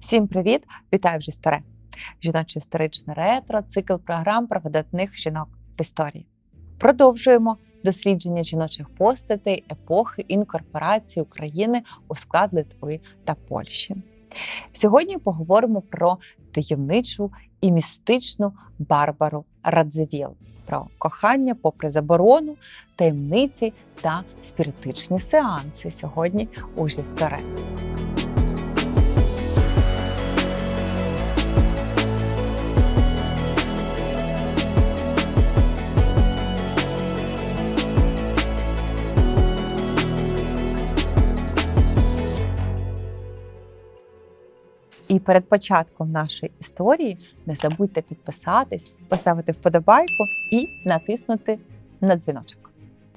Всім привіт! Вітаю вже старе! Жіноче історичне ретро, цикл програм про видатних жінок в історії. Продовжуємо дослідження жіночих постатей епохи інкорпорації України у склад Литви та Польщі. Сьогодні поговоримо про таємничу і містичну Барбару Радзивіл, про кохання попри заборону, таємниці та спіритичні сеанси сьогодні у Жісторе. І перед початком нашої історії не забудьте підписатись, поставити вподобайку і натиснути на дзвіночок.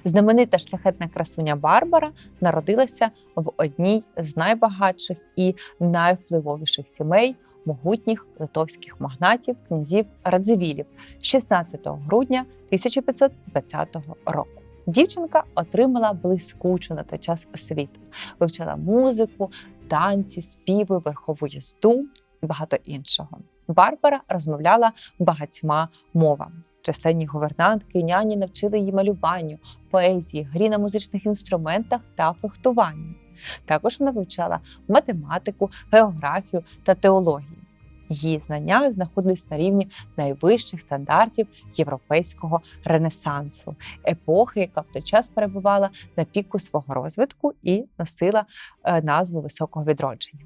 Знаменита шляхетна красуня Барбара народилася в одній з найбагатших і найвпливовіших сімей могутніх литовських магнатів князів Радзивілів 16 грудня 1520 року. Дівчинка отримала блискучу на той час освіту, вивчала музику, танці, співи, верхову їзду і багато іншого. Барбара розмовляла багатьма мовами. Численні гувернантки, і няні навчили її малюванню, поезії, грі на музичних інструментах та фехтуванню. Також вона вивчала математику, географію та теологію. Її знання знаходились на рівні найвищих стандартів європейського ренесансу, епохи, яка в той час перебувала на піку свого розвитку і носила е, назву високого відродження.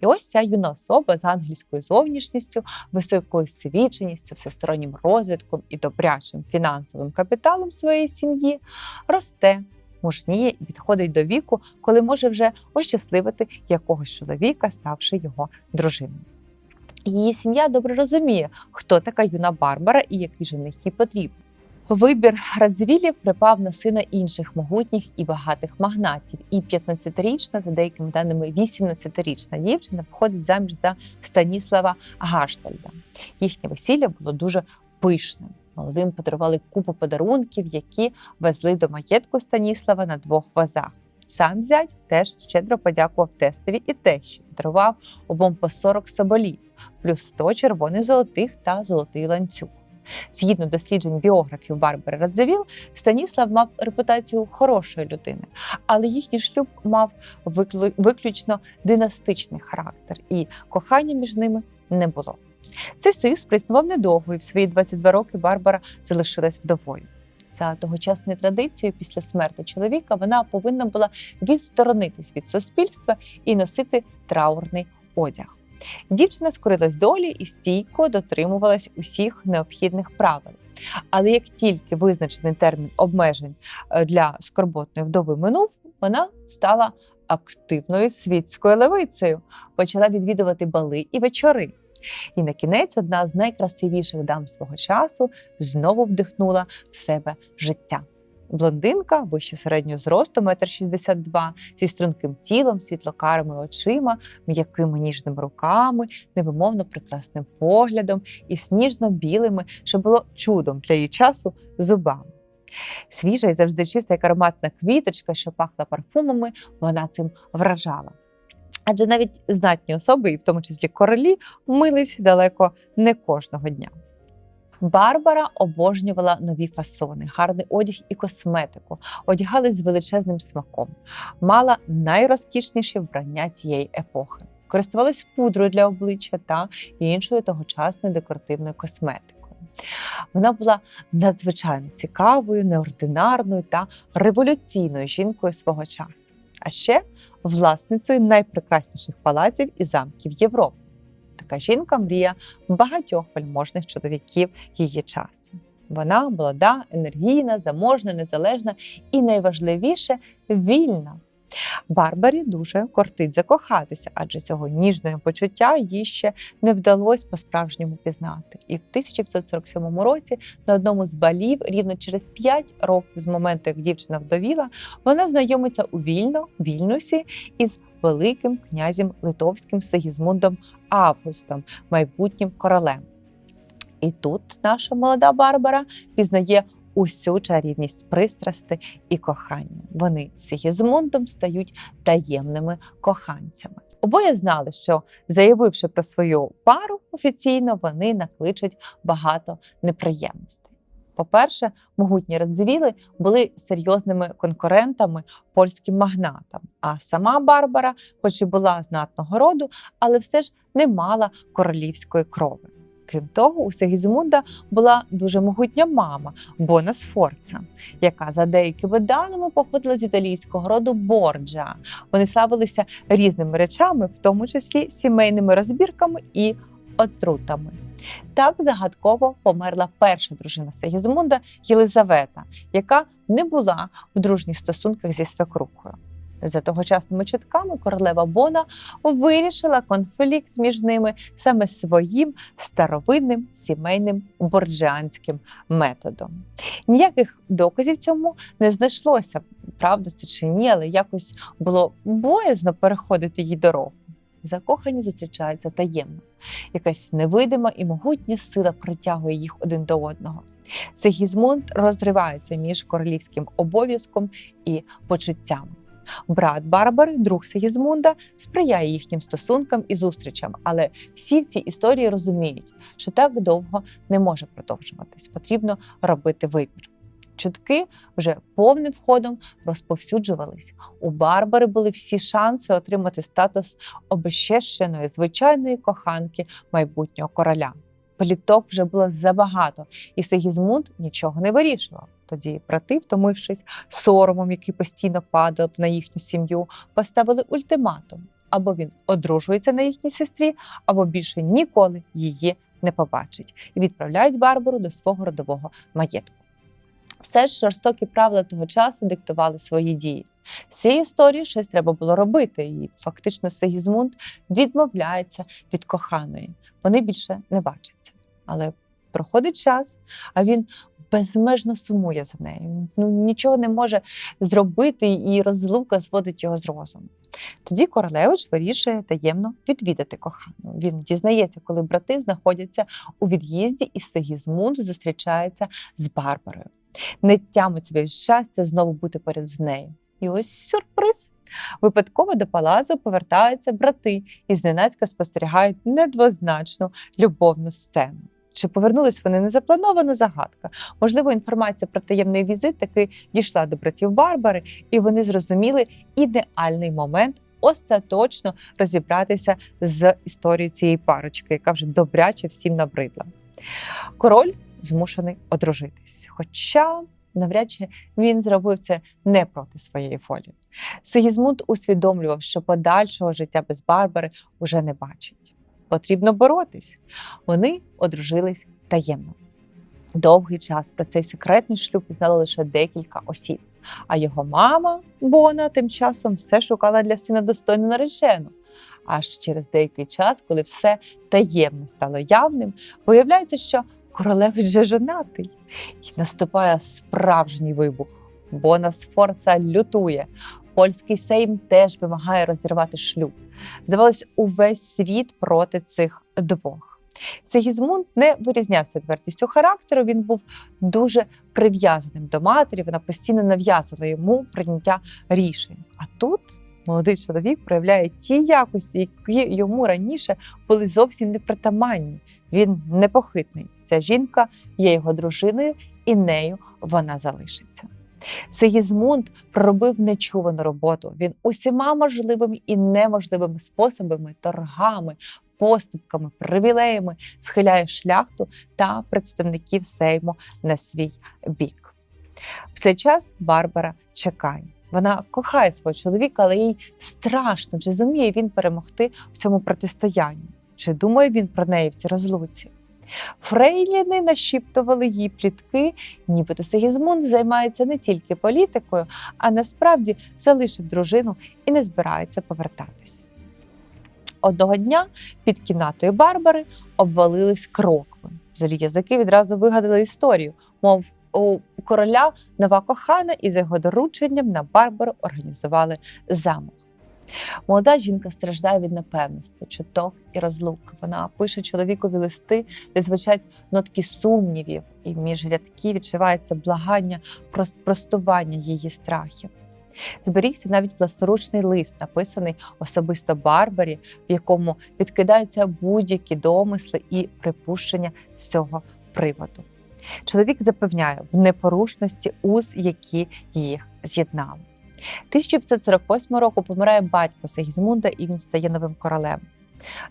І ось ця юна особа з ангельською зовнішністю, високою свідченістю, всестороннім розвитком і добрячим фінансовим капіталом своєї сім'ї росте, мужніє і підходить до віку, коли може вже ощасливити якогось чоловіка, ставши його дружиною. Її сім'я добре розуміє, хто така юна Барбара і який жених їй потрібен. Вибір Радзивілів припав на сина інших могутніх і багатих магнатів. І 15-річна, за деякими даними, 18-річна дівчина виходить заміж за Станіслава Гаштальда. Їхнє весілля було дуже пишним. Молодим подарували купу подарунків, які везли до маєтку Станіслава на двох вазах. Сам зять теж щедро подякував тестові і тещі, подарував обом по 40 соболів, плюс 100 червоних золотих та золотий ланцюг. Згідно досліджень біографів Барбари Радзивіл, Станіслав мав репутацію хорошої людини, але їхній шлюб мав виключно династичний характер, і кохання між ними не було. Цей союз проіснував недовго, і в свої 22 роки Барбара залишилась вдовою. За тогочасною традицією, після смерті чоловіка вона повинна була відсторонитись від суспільства і носити траурний одяг. Дівчина скорилась долі і стійко дотримувалась усіх необхідних правил. Але як тільки визначений термін обмежень е, для скорботної вдови минув, вона стала активною світською левицею, почала відвідувати бали і вечори. І на кінець одна з найкрасивіших дам свого часу знову вдихнула в себе життя. Блондинка вище середнього зросту, 1,62 м, зі струнким тілом, світлокарими очима, м'якими ніжними руками, невимовно прекрасним поглядом і сніжно-білими, що було чудом для її часу, зубами. Свіжа і завжди чиста як ароматна квіточка, що пахла парфумами, вона цим вражала. Адже навіть знатні особи, і в тому числі королі, мились далеко не кожного дня. Барбара обожнювала нові фасони, гарний одяг і косметику, одягалась з величезним смаком, мала найрозкішніші вбрання тієї епохи, користувалась пудрою для обличчя та іншою тогочасною декоративною косметикою. Вона була надзвичайно цікавою, неординарною та революційною жінкою свого часу, а ще власницею найпрекрасніших палаців і замків Європи. Така жінка мрія багатьох вельможних чоловіків її часу. Вона молода, енергійна, заможна, незалежна і найважливіше вільна. Барбарі дуже кортить закохатися, адже цього ніжного почуття їй ще не вдалося по-справжньому пізнати. І в 1547 році на одному з балів, рівно через 5 років з моменту, як дівчина вдовіла, вона знайомиться у вільно Вільнюсі із великим князем литовським Сигізмундом Августом, майбутнім королем. І тут наша молода Барбара пізнає усю чарівність пристрасти і кохання. Вони з Сігізмундом стають таємними коханцями. Обоє знали, що заявивши про свою пару офіційно, вони накличуть багато неприємностей. По-перше, могутні Радзивіли були серйозними конкурентами польським магнатам. А сама Барбара, хоч і була знатного роду, але все ж не мала королівської крови. Крім того, у Сигізмунда була дуже могутня мама Бона Сфорца, яка за деякими даними походила з італійського роду Борджа. Вони славилися різними речами, в тому числі сімейними розбірками і отрутами. Так загадково померла перша дружина Сигізмунда Єлизавета, яка не була в дружніх стосунках зі свекрухою. За тогочасними чутками королева Бона вирішила конфлікт між ними саме своїм старовинним сімейним борджіанським методом. Ніяких доказів цьому не знайшлося, правда це чи ні, але якось було боязно переходити їй дорогу. Закохані зустрічаються таємно. Якась невидима і могутня сила притягує їх один до одного. Сигізмунд розривається між королівським обов'язком і почуттями. Брат Барбари, друг Сигізмунда, сприяє їхнім стосункам і зустрічам, але всі в цій історії розуміють, що так довго не може продовжуватись. Потрібно робити вибір. Чутки вже повним входом розповсюджувались. У Барбари були всі шанси отримати статус обещещеної звичайної коханки майбутнього короля. Пліток вже було забагато, і Сигізмунд нічого не вирішував. Тоді брати, втомившись соромом, який постійно падав на їхню сім'ю, поставили ультиматум: або він одружується на їхній сестрі, або більше ніколи її не побачить, і відправляють Барбару до свого родового маєтку. Все ж жорстокі правила того часу диктували свої дії. З цієї історії щось треба було робити, і фактично Сигізмунд відмовляється від коханої. Вони більше не бачаться. Але проходить час, а він безмежно сумує за нею. Ну нічого не може зробити, і розлука зводить його з розуму. Тоді королевич вирішує таємно відвідати кохану. Він дізнається, коли брати знаходяться у від'їзді, і Сигізмунд зустрічається з Барбарою. Не тямить від щастя знову бути поряд з нею. І ось сюрприз. Випадково до палазу повертаються брати і зненацька спостерігають недвозначну любовну сцену. Чи повернулись вони незаплановано загадка? Можливо, інформація про таємний візит таки дійшла до братів Барбари, і вони зрозуміли ідеальний момент остаточно розібратися з історією цієї парочки, яка вже добряче всім набридла. Король змушений одружитись. Хоча навряд чи він зробив це не проти своєї волі. Сигізмунд усвідомлював, що подальшого життя без Барбари уже не бачить. Потрібно боротись. Вони одружились таємно. Довгий час про цей секретний шлюб знало лише декілька осіб. А його мама Бона тим часом все шукала для сина достойну наречену. Аж через деякий час, коли все таємне стало явним, виявляється, що королевич вже женатий, і наступає справжній вибух. Бона Сфорца лютує. Польський сейм теж вимагає розірвати шлюб. Здавалось, увесь світ проти цих двох. Сигізмунд не вирізнявся твердістю характеру. Він був дуже прив'язаним до матері. Вона постійно нав'язувала йому прийняття рішень. А тут молодий чоловік проявляє ті якості, які йому раніше були зовсім непритаманні. Він непохитний. Ця жінка є його дружиною, і нею вона залишиться. Сигізмунд проробив нечувану роботу. Він усіма можливими і неможливими способами, торгами, поступками, привілеями схиляє шляхту та представників Сейму на свій бік. В цей час Барбара чекає. Вона кохає свого чоловіка, але їй страшно, чи зуміє він перемогти в цьому протистоянні, чи думає він про неї в цій розлуці. Фрейліни нашіптували їй плітки, нібито Сигізмунд займається не тільки політикою, а насправді залишив дружину і не збирається повертатись. Одного дня під кімнатою Барбари обвалились крокви. Злі язики відразу вигадали історію, мов у короля нова кохана, і за його дорученням на Барбару організували замок. Молода жінка страждає від непевності, чуток і розлук. Вона пише чоловікові листи, де звучать нотки сумнівів, і між рядків відчувається благання про спростування її страхів. Зберігся навіть власноручний лист, написаний особисто Барбарі, в якому відкидаються будь-які домисли і припущення з цього приводу. Чоловік запевняє в непорушності уз, які їх з'єднали. 1548 року помирає батько Сигізмунда, і він стає новим королем.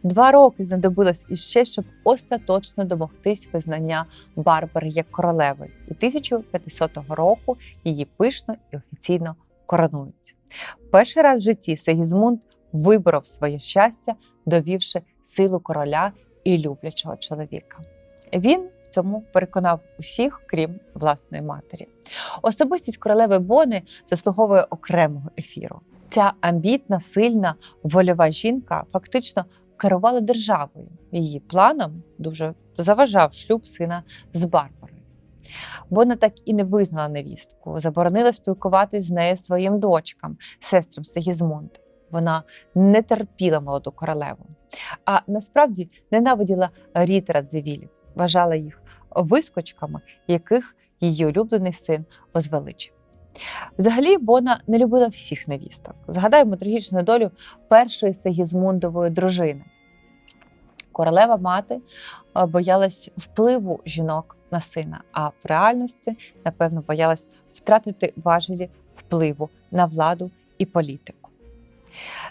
Два роки знадобилось іще, щоб остаточно домогтись визнання Барбари як королеви, і 1500 року її пишно і офіційно коронують. Перший раз в житті Сигізмунд виборов своє щастя, довівши силу короля і люблячого чоловіка. Він цьому переконав усіх, крім власної матері. Особистість королеви Бони заслуговує окремого ефіру. Ця амбітна, сильна, вольова жінка фактично керувала державою. Її планом дуже заважав шлюб сина з Барбарою. Бона так і не визнала невістку, заборонила спілкуватись з нею своїм дочкам, сестрам Сигізмунд. Вона не терпіла молоду королеву, а насправді ненавиділа рід Радзивілів, вважала їх вискочками, яких її улюблений син возвеличив. Взагалі, Бона не любила всіх невісток. Згадаємо трагічну долю першої Сигізмундової дружини. Королева мати е, боялась впливу жінок на сина, а в реальності, напевно, боялась втратити важелі впливу на владу і політику.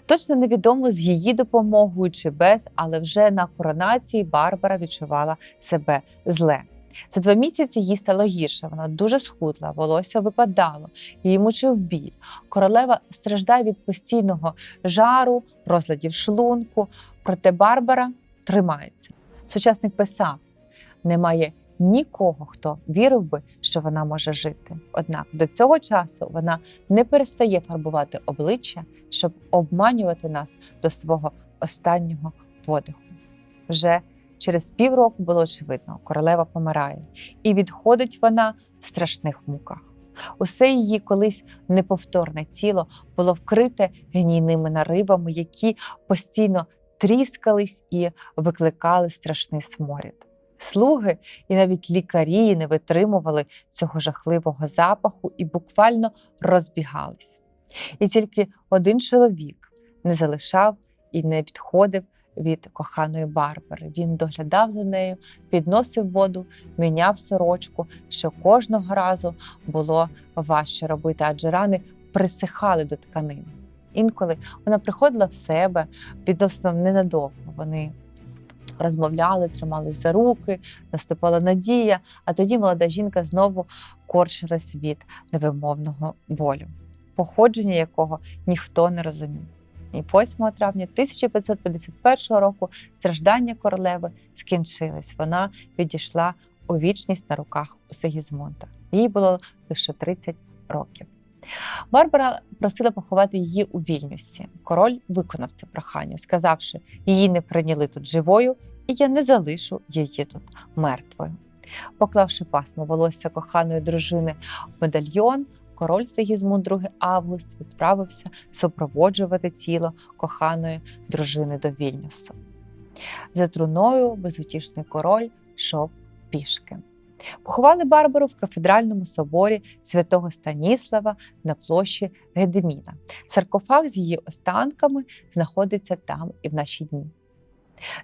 Точно невідомо з її допомогою чи без, але вже на коронації Барбара відчувала себе зле. За два місяці їй стало гірше. Вона дуже схудла, волосся випадало, її мучив біль. Королева страждає від постійного жару, розладів шлунку. Проте Барбара тримається. Сучасник писав: немає нікого, хто вірив би, що вона може жити. Однак до цього часу вона не перестає фарбувати обличчя, щоб обманювати нас до свого останнього подиху. Вже через півроку було очевидно, королева помирає, і відходить вона в страшних муках. Усе її колись неповторне тіло було вкрите гнійними наривами, які постійно тріскались і викликали страшний сморід. Слуги і навіть лікарі не витримували цього жахливого запаху і буквально розбігались. І тільки один чоловік не залишав і не відходив від коханої Барбари. Він доглядав за нею, підносив воду, міняв сорочку, що кожного разу було важче робити, адже рани присихали до тканини. Інколи вона приходила в себе відносно ненадовго. Вони розмовляли, тримались за руки, наступала надія. А тоді молода жінка знову корчилась від невимовного болю, походження якого ніхто не розумів. І 8 травня 1551 року страждання королеви скінчились. Вона відійшла у вічність на руках у Сигізмунда. Їй було лише 30 років. Барбара просила поховати її у Вільнюсі. Король виконав це прохання, сказавши, її не прийняли тут живою, і я не залишу її тут мертвою. Поклавши пасмо волосся коханої дружини в медальйон, король Сигізмунд II Август відправився супроводжувати тіло коханої дружини до Вільнюсу. За труною безутішний король йшов пішки. Поховали Барбару в кафедральному соборі святого Станіслава на площі Гедеміна. Саркофаг з її останками знаходиться там і в наші дні.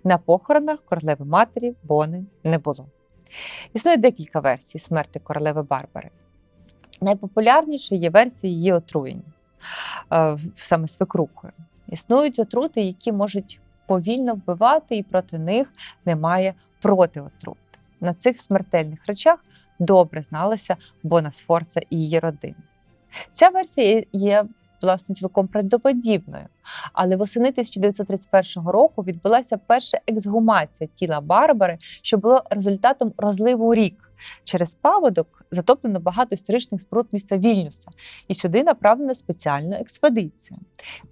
На похоронах королеви матері Бони не було. Існує декілька версій смерти королеви Барбари. Найпопулярнішою є версія її отруєння е, саме свекрухою. Існують отрути, які можуть повільно вбивати, і проти них немає протиотрут. На цих смертельних речах добре зналася Бона Сфорца і її родина. Ця версія є власне цілком правдоподібною, але восени 1931 року відбулася перша ексгумація тіла Барбари, що було результатом розливу рік. Через паводок затоплено багато історичних споруд міста Вільнюса, і сюди направлена спеціальна експедиція.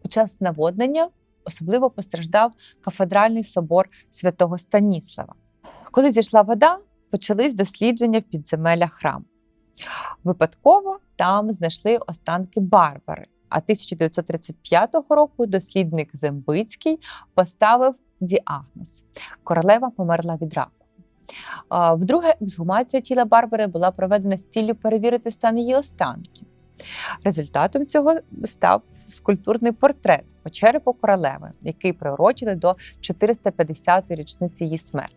Під час наводнення особливо постраждав кафедральний собор святого Станіслава. Коли зійшла вода, почались дослідження в підземеллях храму. Випадково там знайшли останки Барбари. А 1935 року дослідник Зембицький поставив діагноз: королева померла від раку. Вдруге, ексгумація тіла Барбари була проведена з ціллю перевірити стан її останків. Результатом цього став скульптурний портрет по черепу королеви, який приурочили до 450-ї річниці її смерті.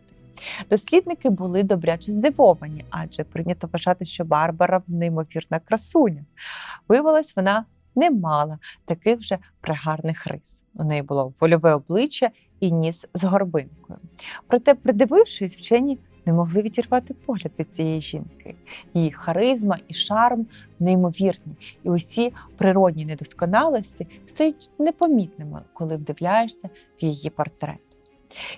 Дослідники були добряче здивовані, адже прийнято вважати, що Барбара неймовірна красуня. Виявилось, вона не мала таких вже пригарних рис. У неї було вольове обличчя і ніс з горбинкою. Проте, придивившись, вчені не могли відірвати погляд від цієї жінки. Її харизма і шарм неймовірні, і усі природні недосконалості стають непомітними, коли вдивляєшся в її портрет.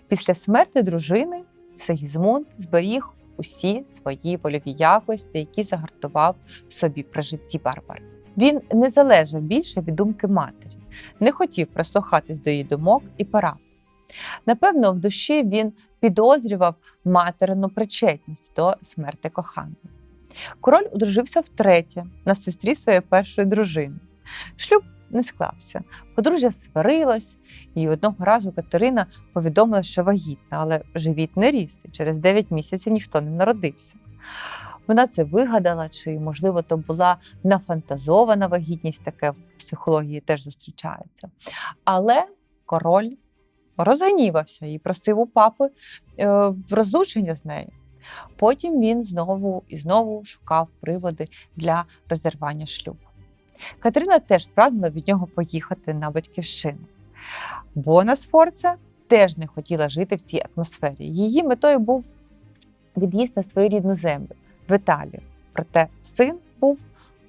Після смерти дружини Сигізмунд зберіг усі свої вольові якості, які загартував собі при житті Барбари. Він не залежав більше від думки матері, не хотів прислухатись до її думок і порад. Напевно, в душі він підозрював материну причетність до смерти коханої. Король одружився втретє на сестрі своєї першої дружини. Шлюб не склався. Подружжя сварилось, і одного разу Катерина повідомила, що вагітна, але живіт не ріс, і через 9 місяців ніхто не народився. Вона це вигадала, чи, можливо, то була нафантазована вагітність, таке в психології теж зустрічається. Але король розгнівався і просив у папи е, розлучення з нею. Потім він знову і знову шукав приводи для розірвання шлюбу. Катерина теж прагнула від нього поїхати на батьківщину. Бона Сфорца теж не хотіла жити в цій атмосфері. Її метою був від'їзд на свою рідну землю в Італію. Проте син був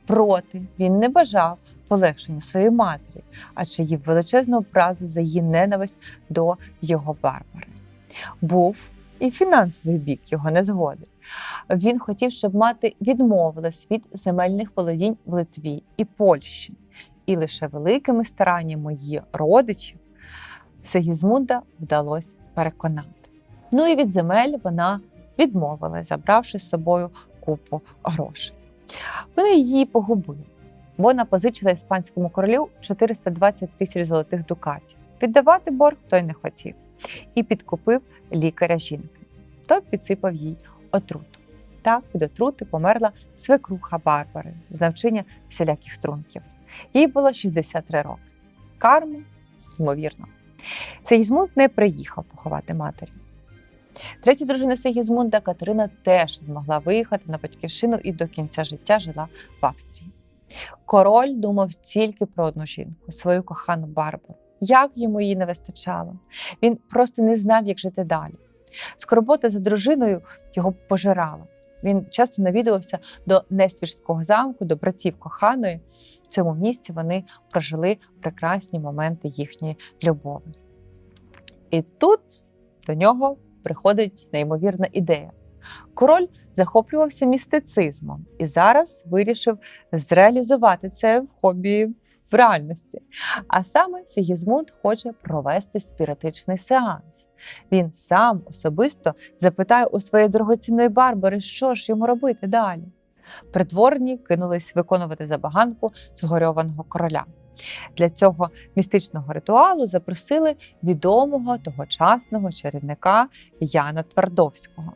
проти, він не бажав полегшення своєї матері, а чи їв величезну образу за її ненависть до його Барбари. Був і фінансовий бік його незгоди. Він хотів, щоб мати відмовилась від земельних володінь в Литві і Польщі, і лише великими стараннями її родичів Сигізмунда вдалося переконати. Ну і від земель вона відмовилась, забравши з собою купу грошей. Вони її погубили. Вона позичила іспанському королю 420 тисяч золотих дукатів. Віддавати борг той не хотів і підкупив лікаря жінки. Той підсипав їй отруту. Так від отрути померла свекруха Барбари з навчання всіляких трунків. Їй було 63 роки. Карма, ймовірно. Сигізмунд не приїхав поховати матері. Третя дружина Сигізмунда Катерина теж змогла виїхати на батьківщину і до кінця життя жила в Австрії. Король думав тільки про одну жінку, свою кохану Барбару. Як йому її не вистачало? Він просто не знав, як жити далі. Скорбота за дружиною його пожирала. Він часто навідувався до Несвіжського замку, до братів коханої. В цьому місці вони прожили прекрасні моменти їхньої любові. І тут до нього приходить неймовірна ідея. Король захоплювався містицизмом і зараз вирішив зреалізувати це в хобі в реальності. А саме Сігізмунд хоче провести спіритичний сеанс. Він сам особисто запитає у своєї дорогоцінної Барбари, що ж йому робити далі. Придворні кинулись виконувати забаганку згорьованого короля. Для цього містичного ритуалу запросили відомого тогочасного чарівника Яна Твардовського.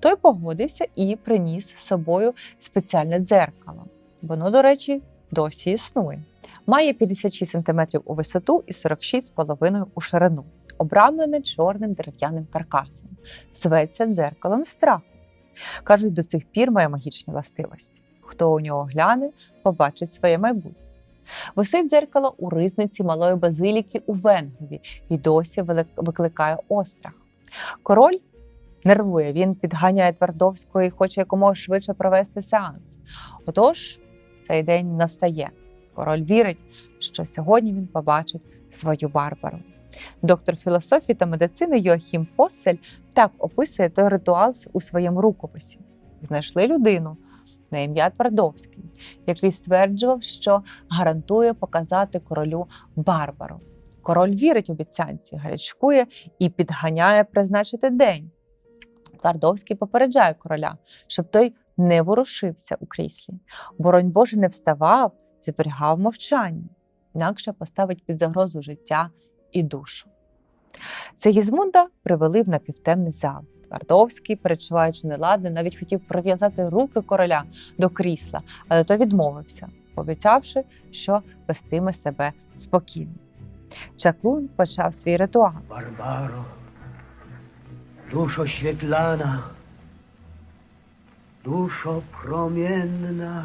Той погодився і приніс з собою спеціальне дзеркало. Воно, до речі, досі існує. Має 56 см у висоту і 46,5 у ширину, обрамлене чорним дерев'яним каркасом. Зветься дзеркалом страху. Кажуть, до цих пір має магічні властивості. Хто у нього гляне, побачить своє майбутнє. Висить дзеркало у ризниці малої базиліки у Венгрові і досі викликає острах. Король нервує, він підганяє Твардовського і хоче якомога швидше провести сеанс. Отож, цей день настає. Король вірить, що сьогодні він побачить свою Барбару. Доктор філософії та медицини Йоахім Поссель так описує той ритуал у своєму рукописі. Знайшли людину на ім'я Твардовський, який стверджував, що гарантує показати королю Барбару. Король вірить обіцянці, гарячкує і підганяє призначити день. Твардовський попереджає короля, щоб той не ворушився у кріслі. Боронь Боже не вставав, зберігав мовчання, інакше поставить під загрозу життя і душу. Сигізмунда привели в напівтемний зал. Твардовський, перечуваючи неладне, навіть хотів прив'язати руки короля до крісла, але той відмовився. пообіцявши, що вестиме себе спокійно. Чаклун почав свій ритуал. Barbaro, duszo świetlana, duszo promienna,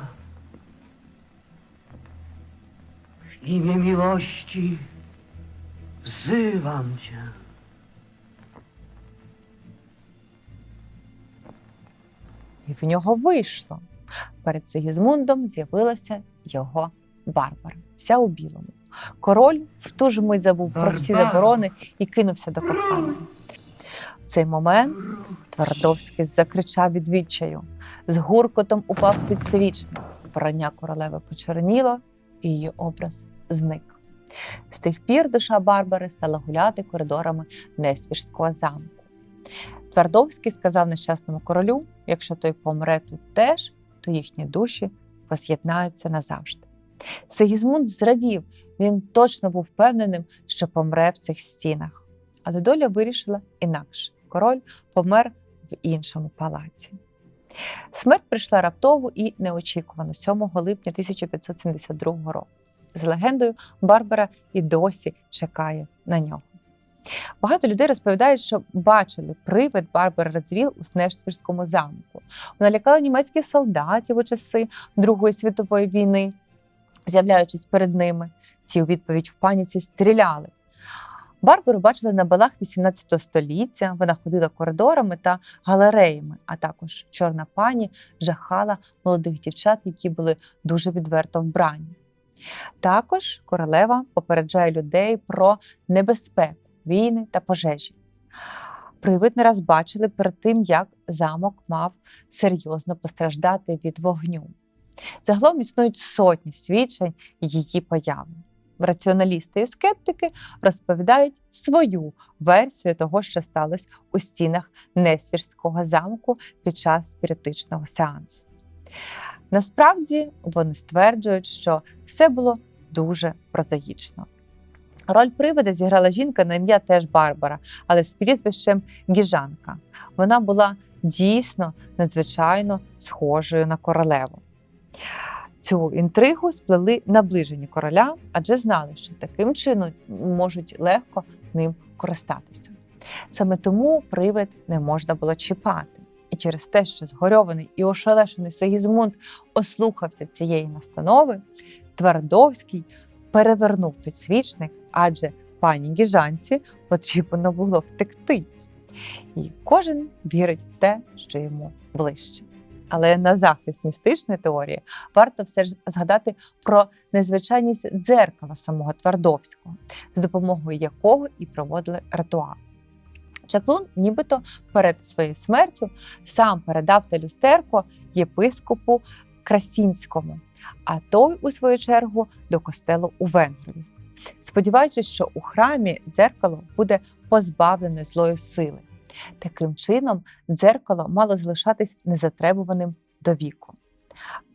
w imię miłości wzywam Cię. І в нього вийшло. Перед Сигізмундом з'явилася його Барбара, вся у білому. Король в ту ж мить забув про всі заборони і кинувся до кохання. В цей момент Твардовський закричав від відчаю. З гуркотом упав підсвічник. Броня королеви почерніло, і її образ зник. З тих пір душа Барбари стала гуляти коридорами Несвіжського замку. Твардовський сказав нещасному королю: якщо той помре тут теж, то їхні душі воз'єднаються назавжди. Сигізмунд зрадів, він точно був впевненим, що помре в цих стінах. Але доля вирішила інакше. Король помер в іншому палаці. Смерть прийшла раптово і неочікувано 7 липня 1572 року. з легендою Барбара і досі чекає на нього. Багато людей розповідають, що бачили привид Барбари Радзвіл у Снежсвірському замку. Вона лякала німецьких солдатів у часи Другої світової війни, з'являючись перед ними. Ті у відповідь в паніці стріляли. Барбару бачили на балах 18 століття. Вона ходила коридорами та галереями, а також чорна пані жахала молодих дівчат, які були дуже відверто вбрані. Також королева попереджає людей про небезпеку, війни та пожежі. Привид не раз бачили перед тим, як замок мав серйозно постраждати від вогню. Загалом існують сотні свідчень її появи. Раціоналісти і скептики розповідають свою версію того, що сталося у стінах Несвірського замку під час спіритичного сеансу. Насправді вони стверджують, що все було дуже прозаїчно. Роль привида зіграла жінка на ім'я теж Барбара, але з прізвищем Гіжанка. Вона була дійсно надзвичайно схожою на королеву. Цю інтригу сплели наближені короля, адже знали, що таким чином можуть легко ним користатися. Саме тому привид не можна було чіпати. І через те, що згорьований і ошелешений Сигізмунд ослухався цієї настанови, Твардовський перевернув підсвічник, адже пані Гіжанці потрібно було втекти. І кожен вірить в те, що йому ближче. Але на захист містичної теорії варто все ж згадати про незвичайність дзеркала самого Твардовського, з допомогою якого і проводили ритуал. Чаклун, нібито перед своєю смертю, сам передав те люстерко єпископу Красінському, а той, у свою чергу, до костелу у Венгрові, сподіваючись, що у храмі дзеркало буде позбавлене злої сили. Таким чином, дзеркало мало залишатись незатребуваним до віку.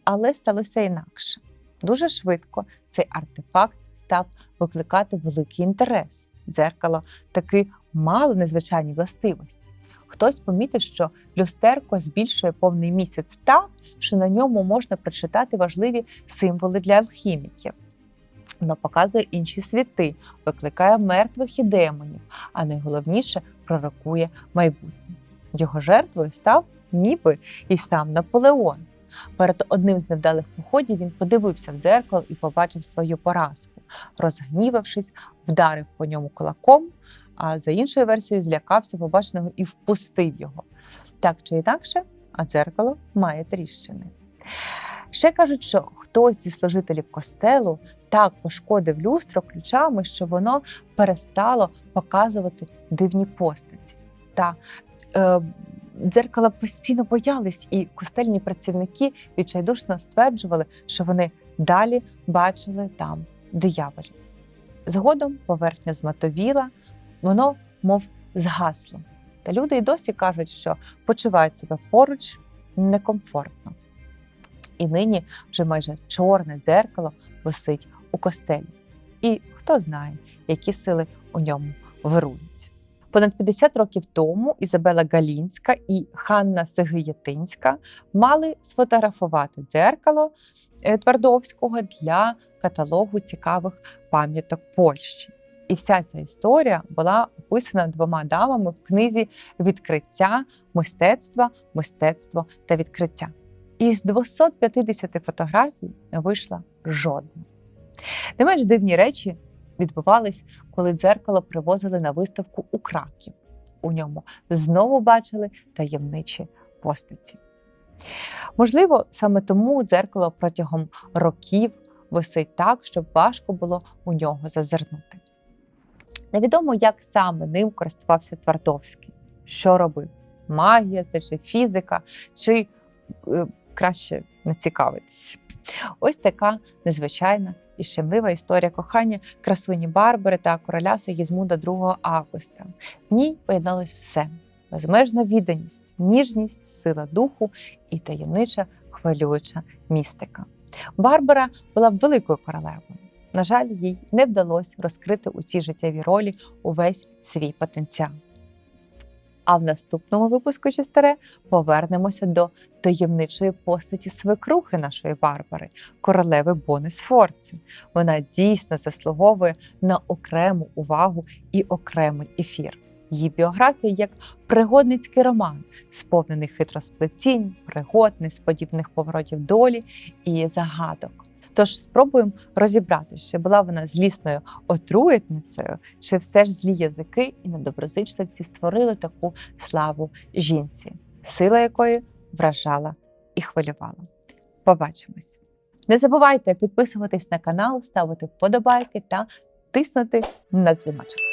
Але сталося інакше. Дуже швидко цей артефакт став викликати великий інтерес. Дзеркало таки мало незвичайні властивості. Хтось помітив, що люстерко збільшує повний місяць так, що на ньому можна прочитати важливі символи для алхіміків. Воно показує інші світи, викликає мертвих і демонів, а найголовніше пророкує майбутнє. Його жертвою став ніби і сам Наполеон. Перед одним з невдалих походів він подивився в дзеркало і побачив свою поразку. Розгнівавшись, вдарив по ньому кулаком, а за іншою версією злякався побаченого і впустив його. Так чи інакше, а дзеркало має тріщини. Ще кажуть, що хтось зі служителів костелу так пошкодив люстро ключами, що воно перестало показувати дивні постаті. Та е, дзеркала постійно боялись, і костельні працівники відчайдушно стверджували, що вони далі бачили там дияволів. Згодом поверхня зматовіла, воно мов згасло. Та люди й досі кажуть, що почувають себе поруч некомфортно. І нині вже майже чорне дзеркало висить у костелі. І хто знає, які сили у ньому вирують. Понад 50 років тому Ізабела Галінська і Ханна Сигиятинська мали сфотографувати дзеркало е, Твардовського для каталогу цікавих пам'яток Польщі. І вся ця історія була описана двома дамами в книзі Відкриття мистецтва, мистецтво та відкриття. Із 250 фотографій не вийшла жодна. Не менш дивні речі відбувались, коли дзеркало привозили на виставку у Краків. У ньому знову бачили таємничі постаті. Можливо, саме тому дзеркало протягом років висить так, щоб важко було у нього зазирнути. Невідомо, як саме ним користувався Твардовський, що робив: магія, це чи фізика, чи е, краще не цікавитись. Ось така незвичайна і щемлива історія кохання красуні Барбари та короля Сигізмунда II Августа. В ній поєдналось все: безмежна відданість, ніжність, сила духу і таємнича хвилююча містика. Барбара була великою королевою. На жаль, їй не вдалося розкрити у цій життєвій ролі увесь свій потенціал. А в наступному випуску Чистере повернемося до таємничої постаті свекрухи нашої Барбари, королеви Бони Сфорци. Вона дійсно заслуговує на окрему увагу і окремий ефір. Її біографія як пригодницький роман, сповнений хитросплетінь, пригод, несподіваних поворотів долі і загадок. Тож спробуємо розібрати, чи була вона злісною отруєтницею, чи все ж злі язики і недоброзичливці створили таку славу жінці, сила якої вражала і хвилювала. Побачимось! Не забувайте підписуватись на канал, ставити вподобайки та тиснути на дзвіночок.